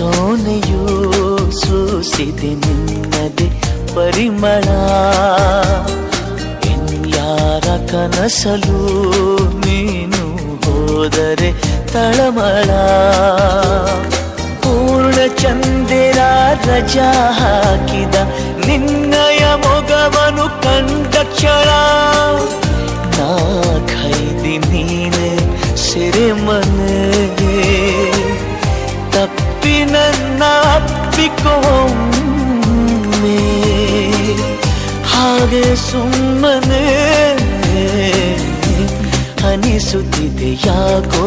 ಸೋನೆಯೂ ಸೂಸಿದೆ ನಿನ್ನದೆ ಪರಿಮಳ. ಇನ್ಯಾರ ಕನಸಲು ನೀನು ಹೋದರೆ ತಳಮಳ. ಪೂರ್ಣ ಚಂದಿರ ರಜಾ ಹಾಕಿದ ನಿನ್ನಯ ಮೊಗವನು ಕಂಡ ಕ್ಷಣ. ನಾ ಖೈದಿ ನೀನೆ ಸೆರೆ ಮನೆ ನಪ್ಪಿಕೊಮ್ಮೆ ಹಾಗೆ ಸುಮ್ಮನೆ ಅನಿಸುತ್ತಿದೆ ಯಾಕೋ